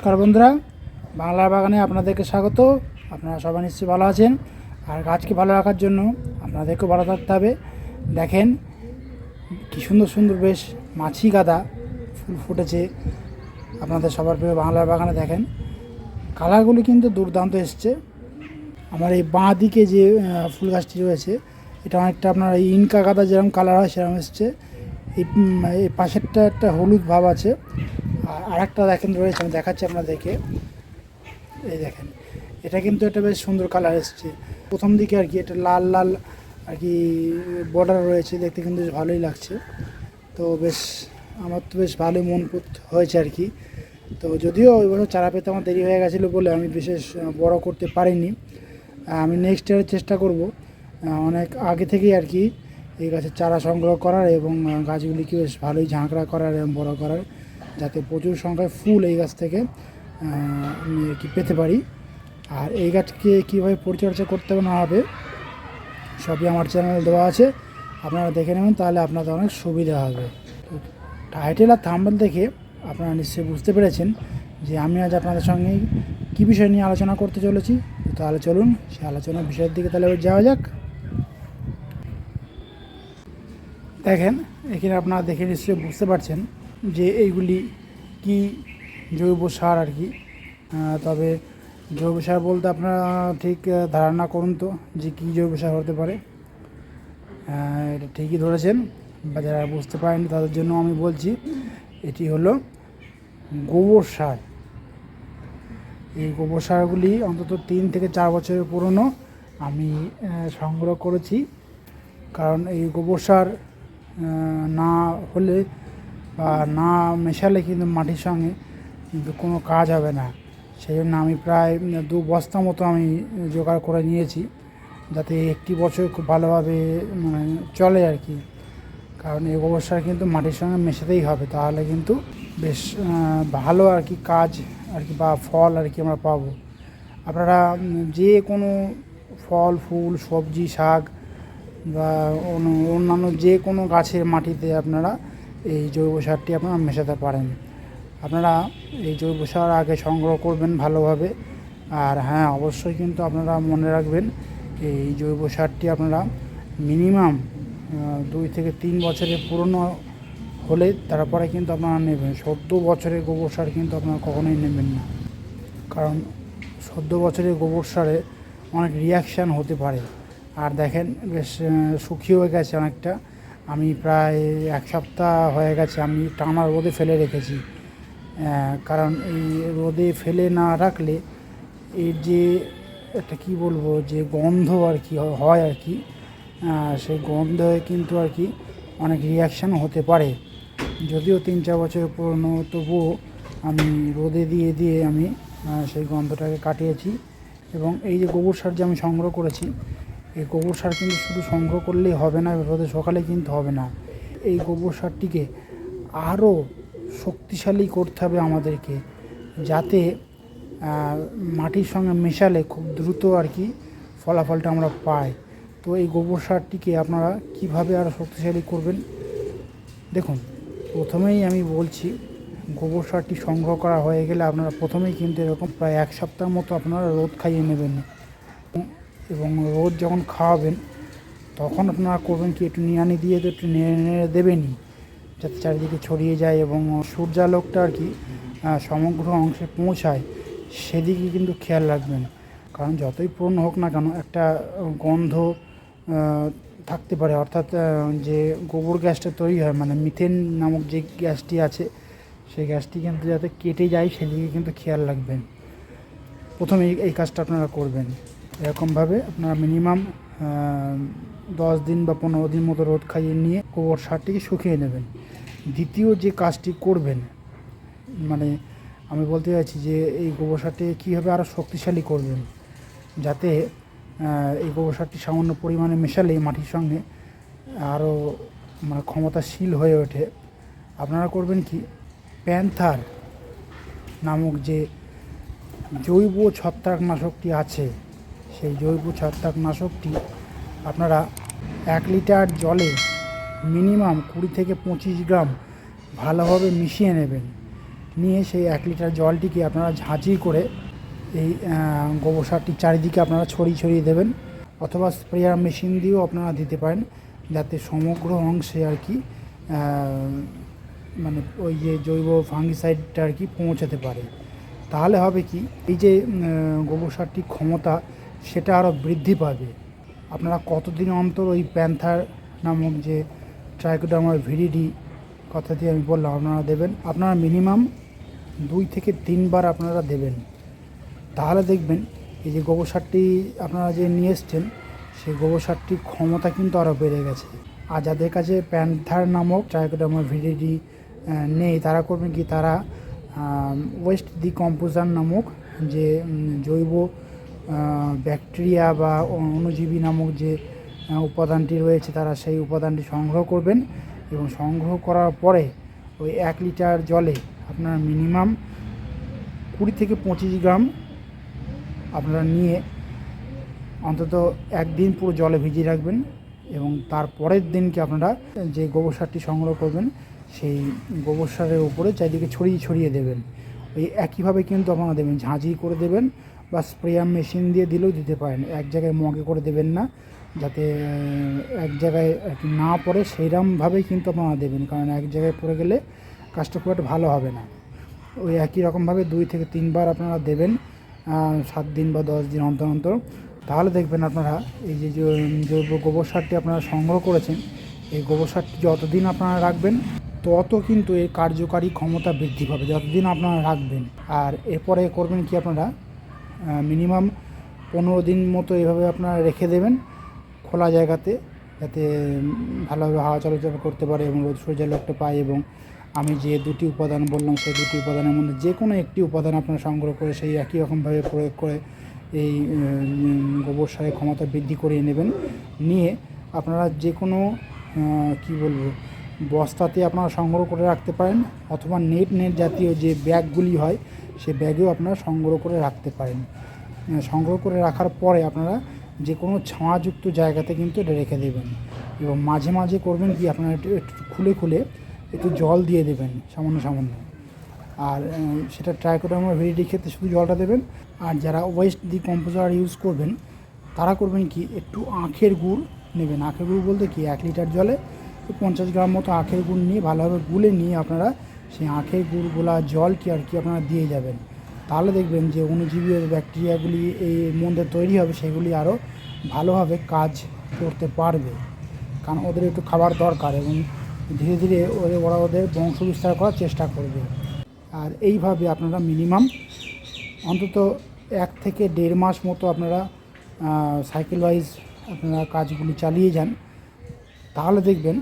নমস্কার বন্ধুরা। বাংলার বাগানে আপনাদেরকে স্বাগত। আপনারা সবাই নিশ্চয়ই ভালো আছেন। আর গাছকে ভালো রাখার জন্য আপনাদেরকেও ভালো থাকতে হবে। দেখেন, কি সুন্দর সুন্দর বেশ মাছি গাদা ফুল ফুটেছে। আপনাদের সবার প্রিয় বাংলার বাগানে দেখেন, কালারগুলি কিন্তু দুর্দান্ত এসছে। আমার এই বাঁ দিকে যে ফুল গাছটি রয়েছে, এটা অনেকটা আপনার ইনকা গাদা যেরকম কালার হয় সেরকম এসছে। এই পাশেরটা একটা হলুদ ভাব আছে। আর একটা দেখেন, রয়েছে, আমি দেখাচ্ছি আপনাদেরকে। এই দেখেন, এটা কিন্তু একটা বেশ সুন্দর কালার এসছে। প্রথম দিকে আর কি, এটা লাল লাল আর কি বর্ডার রয়েছে, দেখতে কিন্তু বেশ ভালোই লাগছে। তো বেশ, আমার তো বেশ ভালোই মন হয়েছে আর কি। তো যদিও ওই বছর চারা পেতে আমার দেরি হয়ে গেছিল বলে আমি বিশেষ বড় করতে পারিনি। আমি নেক্সট ইয়ারের চেষ্টা করব। অনেক আগে থেকেই আর কি, এই গাছের চারা সংগ্রহ করার এবং গাছগুলিকে বেশ ভালোই ঝাঁকড়া করার এবং বড় করার। যাতে প্রচুর সংখ্যায় ফুল এই গাছ থেকে কি পেতে পারি। আর এই গাছকে কীভাবে পরিচর্যা করতে না হবে, সবই আমার চ্যানেলে দেওয়া আছে। আপনারা দেখে নেবেন, তাহলে আপনাদের অনেক সুবিধা হবে। টাইটেল আর থাম্বেল দেখে আপনারা নিশ্চয়ই বুঝতে পেরেছেন যে আমি আজ আপনাদের সঙ্গে কী বিষয় নিয়ে আলোচনা করতে চলেছি। তাহলে চলুন সে আলোচনার বিষয়ের দিকে তাহলে যাওয়া যাক। দেখেন, এখানে আপনারা দেখে নিশ্চয়ই বুঝতে পারছেন যে এইগুলি কি জৈব সার আর কি? তবে জৈব সার বলতে আপনারা ঠিক ধারণা করুন তো যে কী জৈব সার হতে পারে। এটা ঠিকই ধরেছেন, বা যারা বুঝতে পারেনি তাদের জন্য আমি বলছি, এটি হলো গোবর সার। এই গোবর সারগুলি অন্তত তিন থেকে চার বছরের পুরনো, আমি সংগ্রহ করেছি। কারণ এই গোবর সার না হলে না মেশালে কিন্তু মাটির সঙ্গে কিন্তু কোনো কাজ হবে না। সেই জন্য আমি প্রায় দু বস্তা মতো আমি জোগাড় করে নিয়েছি, যাতে একটি বছর খুব ভালোভাবে মানে চলে আর কি। কারণ এই গোবর সার কিন্তু মাটির সঙ্গে মেশাতেই হবে, তাহলে কিন্তু বেশ ভালো আর কি কাজ আর কি বা ফল আর কি আমরা পাবো। আপনারা যে কোনো ফল, ফুল, সবজি, শাক বা অন্য- অন্যান্য যে কোনো গাছের মাটিতে আপনারা এই জৈব সারটি আপনারা মেশাতে পারেন। আপনারা এই জৈব সার আগে সংগ্রহ করবেন ভালোভাবে। আর হ্যাঁ অবশ্যই কিন্তু আপনারা মনে রাখবেন, এই জৈব সারটি আপনারা মিনিমাম দুই থেকে তিন বছরের পুরনো হলে তারপরে কিন্তু আপনারা নেবেন। চোদ্দ বছরের গোবর সার কিন্তু আপনারা কখনোই নেবেন না। কারণ চোদ্দ বছরের গোবর সারে অনেক রিয়াকশান হতে পারে। আর দেখেন বেশ শুকিয়ে হয়ে গেছে অনেকটা। আমি প্রায় এক সপ্তাহ হয়ে গেছে, আমি টানা রোদে ফেলে রেখেছি। কারণ এই রোদে ফেলে না রাখলে এর যে একটা কী বলব, যে গন্ধ আর কি হয় আর কি সেই গন্ধে কিন্তু আর কি অনেক রিয়াকশান হতে পারে। যদিও তিন চার বছর পুরনো, তবুও আমি রোদে দিয়ে দিয়ে আমি সেই গন্ধটাকে কাটিয়েছি। এবং এই যে গোবর সার যে আমি সংগ্রহ করেছি এই গোবর সার কিন্তু শুধু সংগ্রহ করলেই হবে না রোদে সকালে কিন্তু হবে না। এই গোবর সারটিকে আরও শক্তিশালী করতে হবে আমাদেরকে, যাতে মাটির সঙ্গে মেশালে খুব দ্রুত আর কি ফলাফলটা আমরা পাই। তো এই গোবর সারটিকে আপনারা কীভাবে আরও শক্তিশালী করবেন? দেখুন, প্রথমেই আমি বলছি, গোবর সারটি সংগ্রহ করা হয়ে গেলে আপনারা প্রথমেই কিন্তু এরকম প্রায় এক সপ্তাহ মতো আপনারা রোদ খাইয়ে নেবেন। এবং রোদ যখন খাওয়াবেন, তখন আপনারা করবেন কি, একটু নিয়ানি দিয়ে তো একটু নেড়ে দেবেনই, যাতে চারিদিকে ছড়িয়ে যায় এবং সূর্যালোকটা আর কি সমগ্র অংশে পৌঁছায়, সেদিকে কিন্তু খেয়াল রাখবেন। কারণ যতই পুরনো হোক না কেন, একটা গন্ধ থাকতে পারে। অর্থাৎ যে গোবর গ্যাসটা তৈরি হয় মানে মিথেন নামক যে গ্যাসটি আছে, সেই গ্যাসটি কিন্তু যাতে কেটে যায়, সেদিকে কিন্তু খেয়াল রাখবেন। প্রথমে এই কাজটা আপনারা করবেন। এরকমভাবে আপনারা মিনিমাম দশ দিন বা পনেরো দিন মতো রোদ খাইয়ে নিয়ে গোবর সারটিকে শুকিয়ে নেবেন। দ্বিতীয় যে কাজটি করবেন মানে আমি বলতে চাইছি যে এই গোবর সারটিকে কীভাবে আরও শক্তিশালী করবেন, যাতে এই গোবর সারটি সামান্য পরিমাণে মেশালে মাটির সঙ্গে আরও মানে ক্ষমতাশীল হয়ে ওঠে। আপনারা করবেন কি, প্যান্থার নামক যে জৈব ছত্রাকনাশকটি আছে সেই জৈব ছত্রাকনাশকটি আপনারা এক লিটার জলে মিনিমাম কুড়ি থেকে পঁচিশ গ্রাম ভালোভাবে মিশিয়ে নেবেন। নিয়ে সেই এক লিটার জলটিকে আপনারা ঝাঁঝি করে এই গোবর সারটি চারিদিকে আপনারা ছড়িয়ে ছড়িয়ে দেবেন অথবা স্প্রেয়ার মেশিন দিয়েও আপনারা দিতে পারেন যাতে সমগ্র অংশে আর কি মানে ওই যে জৈব ফাঙ্গিসাইডটা আর কি পৌঁছাতে পারে। তাহলে হবে কি, এই যে গোবর সারটির ক্ষমতা সেটা আরও বৃদ্ধি পাবে। আপনারা কতদিন অন্তর ওই প্যান্থার নামক যে ট্রাইকোডামার ভিডিডি কথা দিয়ে আমি বললাম, আপনারা দেবেন। আপনারা মিনিমাম দুই থেকে তিনবার আপনারা দেবেন। তাহলে দেখবেন এই যে গোবর সারটি আপনারা যে নিয়ে এসছেন, সেই গোবর সারটির ক্ষমতা কিন্তু আরও বেড়ে গেছে। আর যাদের কাছে প্যান্থার নামক ট্রাইকোডার্মা ভিডিডি নেই, তারা করবেন কি? তারা ওয়েস্ট দি কম্পোজার নামক যে জৈব ব্যাকটেরিয়া বা অণুজীবী নামক যে উপাদানটি রয়েছে, তারা সেই উপাদানটি সংগ্রহ করবেন এবং সংগ্রহ করার পরে ওই এক লিটার জলে আপনার মিনিমাম কুড়ি থেকে পঁচিশ গ্রাম আপনারা নিয়ে অন্তত একদিন পুরো জলে ভিজিয়ে রাখবেন এবং তার পরের দিনকে আপনারা যে গোবর সারটি সংগ্রহ করবেন, সেই গোবর সারের উপরে চারিদিকে ছড়িয়ে ছড়িয়ে দেবেন। ওই একইভাবে কিন্তু আপনারা দেবেন, ঝাঁঝি করে দেবেন বা স্প্রেয়ার মেশিন দিয়ে দিলেও দিতে পারেন। এক জায়গায় মগে করে দেবেন না, যাতে এক জায়গায় না পড়ে সেইরকমভাবেই কিন্তু আপনারা দেবেন। কারণ এক জায়গায় পড়ে গেলে কাজটা খুব একটা ভালো হবে না। ওই একই রকমভাবে দুই থেকে তিনবার আপনারা দেবেন সাত দিন বা দশ দিন অন্তর অন্তর। তাহলে দেখবেন আপনারা এই যে যে জৈব গোবর সারটি আপনারা সংগ্রহ করেছেন, এই গোবর সারটি যতদিন আপনারা রাখবেন, তত কিন্তু এর কার্যকারী ক্ষমতা বৃদ্ধি পাবে, যতদিন আপনারা রাখবেন। আর এরপরে করবেন কি আপনারা? মিনিমাম পনেরো দিন মতো এভাবে আপনারা রেখে দেবেন খোলা জায়গাতে যাতে ভালোভাবে হাওয়া চলাচল করতে পারে এবং রোদ সূর্যালোকটা পায় এবং আমি যে দুটি উপাদান বললাম, সেই দুটি উপাদানের মধ্যে যে কোনো একটি উপাদান আপনারা সংগ্রহ করে সেই একই রকমভাবে প্রয়োগ করে এই গোবর সারের ক্ষমতা বৃদ্ধি করিয়ে নেবেন। নিয়ে আপনারা যে কোনো কি বলব বস্তাতে আপনারা সংগ্রহ করে রাখতে পারেন, অথবা নেট নেট জাতীয় যে ব্যাগগুলি হয়, সে ব্যাগেও আপনারা সংগ্রহ করে রাখতে পারেন। সংগ্রহ করে রাখার পরে আপনারা যে কোনো ছায়াযুক্ত জায়গাতে কিন্তু এটা রেখে দেবেন এবং মাঝে মাঝে করবেন কি, আপনারা একটু খুলে খুলে একটু জল দিয়ে দেবেন, সামান্য সামান্য। আর সেটা ট্রাইকোডার্মা ভেরিটি ক্ষেত্রে শুধু জলটা দেবেন। আর যারা ওয়েস্ট দি কম্পোজার ইউজ করবেন, তারা করবেন কি, একটু আখের গুড় নেবেন। আখের গুড় বলতে কি, এক লিটার জলে পঞ্চাশ গ্রাম মতো আখের গুড় নিয়ে ভালোভাবে গুলে নিয়ে আপনারা সেই আখের গুড়গুলা, জল কি আর কি আপনারা দিয়ে যাবেন। তাহলে দেখবেন যে অণুজীবী ব্যাকটেরিয়াগুলি এই মধ্যে তৈরি হবে, সেগুলি আরও ভালোভাবে কাজ করতে পারবে। কারণ ওদের একটু খাবার দরকার এবং ধীরে ধীরে ওদের, ওরা ওদের বংশ বিস্তার করার চেষ্টা করবে। আর এইভাবে আপনারা মিনিমাম অন্তত এক থেকে দেড় মাস মতো আপনারা সাইকেল ওয়াইজ আপনারা কাজগুলি চালিয়ে যান। তাহলে দেখবেন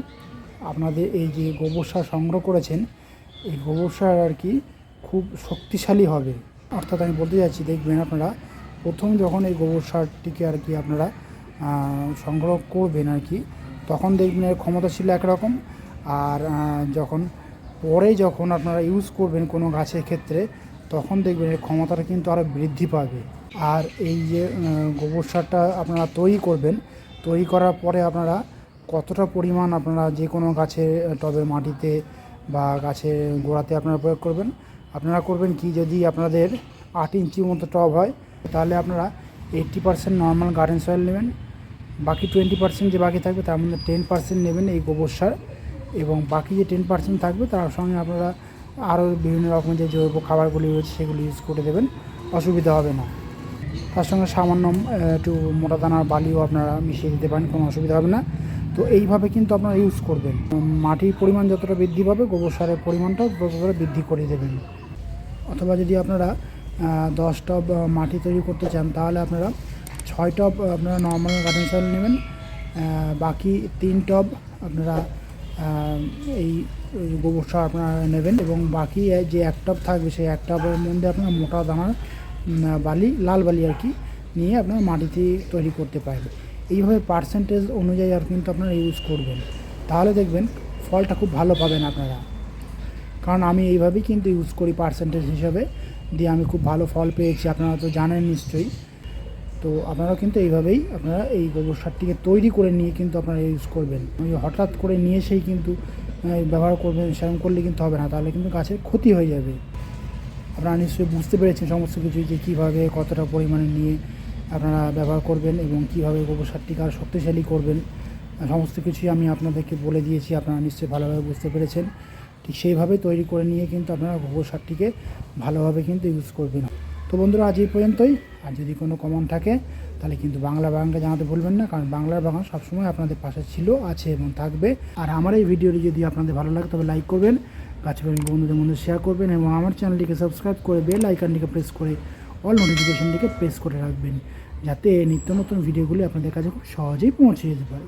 আপনাদের এই যে গোবর সার সংগ্রহ করেছেন, এই গোবর সার আর কি খুব শক্তিশালী হবে। অর্থাৎ আমি বলতে যাচ্ছি দেখবেন আপনারা প্রথম যখন এই গোবর সারটিকে আর কি আপনারা সংগ্রহ করবেন আর কি, তখন দেখবেন এর ক্ষমতা ছিল একরকম। আর যখন পরে যখন আপনারা ইউজ করবেন কোনো গাছের ক্ষেত্রে, তখন দেখবেন এর ক্ষমতাটা কিন্তু আরও বৃদ্ধি পাবে। আর এই যে গোবর সারটা আপনারা তৈরি করবেন, তৈরি করার পরে আপনারা কতটা পরিমাণ আপনারা যে কোনো গাছের টবের মাটিতে বা গাছের গোড়াতে আপনারা প্রয়োগ করবেন? আপনারা করবেন কি, যদি আপনাদের আট ইঞ্চি মতো টব হয়, তাহলে আপনারা eighty percent normal garden soil নেবেন। বাকি টোয়েন্টি পার্সেন্ট যে বাকি থাকবে, তার মধ্যে টেন পার্সেন্ট নেবেন এই গোবর সার। এবং বাকি যে টেন পার্সেন্ট থাকবে, তার সঙ্গে আপনারা আরও বিভিন্ন রকমের যে জৈব খাবারগুলি রয়েছে, সেগুলি ইউজ করে দেবেন। অসুবিধা হবে না। তার সঙ্গে সামান্য একটু মোটা দানার বালিও আপনারা মিশিয়ে দিতে পারেন, কোনো অসুবিধা হবে না। তো এইভাবে কিন্তু আপনারা ইউজ করবেন। মাটির পরিমাণ যতটা বৃদ্ধি পাবে, গোবর সারের পরিমাণটাও ততটা বৃদ্ধি করে দেবেন। অথবা যদি আপনারা দশ টব মাটি তৈরি করতে চান, তাহলে আপনারা ছয় টব, আপনারা নর্মাল গার্ডেন সয়েল নেবেন। বাকি তিন টব আপনারা এই গোবর সার আপনারা নেবেন এবং বাকি যে এক টব থাকবে, সেই এক টবের মধ্যে আপনারা মোটা দানার বালি, লাল বালি আর কি, নিয়ে আপনারা মাটিতে তৈরি করতে পারেন এইভাবে পার্সেন্টেজ অনুযায়ী আর কিন্তু আপনারা ইউজ করবেন। তাহলে দেখবেন ফলটা খুব ভালো পাবেন আপনারা। কারণ আমি এইভাবেই কিন্তু ইউজ করি পার্সেন্টেজ হিসাবে। দিয়ে আমি খুব ভালো ফল পেয়েছি, আপনারা তো জানেন নিশ্চয়ই। তো আপনারা কিন্তু এইভাবেই আপনারা এই গোবর সারটিকে তৈরি করে নিয়ে কিন্তু আপনারা ইউজ করবেন। হঠাৎ করে নিয়ে এসেই কিন্তু ব্যবহার করবেন সেরকম করলে কিন্তু হবে না। তাহলে কিন্তু গাছের ক্ষতি হয়ে যাবে। আপনারা নিশ্চয়ই বুঝতে পেরেছেন সমস্ত কিছু যে কীভাবে কতটা পরিমাণে নিয়ে আপনারা ব্যবহার করবেন এবং কীভাবে গোবর সারটিকে আরও শক্তিশালী করবেন, সমস্ত কিছুই আমি আপনাদেরকে বলে দিয়েছি, আপনারা নিশ্চয়ই ভালোভাবে বুঝতে পেরেছেন। ঠিক সেইভাবে তৈরি করে নিয়ে কিন্তু আপনারা গোবর সারটিকে ভালোভাবে কিন্তু ইউজ করবেন। তো বন্ধুরা, আজ এই পর্যন্তই। আর যদি কোনো কমন থাকে, তাহলে কিন্তু বাংলা বাগানকে জানাতে ভুলবেন না, কারণ বাংলার বাগান সবসময় আপনাদের পাশে ছিল, আছে এবং থাকবে। আর আমার এই ভিডিওটি যদি আপনাদের ভালো লাগে, তবে লাইক করবেন। গাছপ্রেমী বন্ধুদের মধ্যে শেয়ার করবেন এবং আমার চ্যানেলটিকে সাবস্ক্রাইব করে বেল আইকনটিকে প্রেস করে অল নোটিফিকেশনটিকে প্রেস করে রাখবেন, যাতে নিত্য নতুন ভিডিওগুলি আপনাদের কাছে খুব সহজেই পৌঁছে যেতে পারে।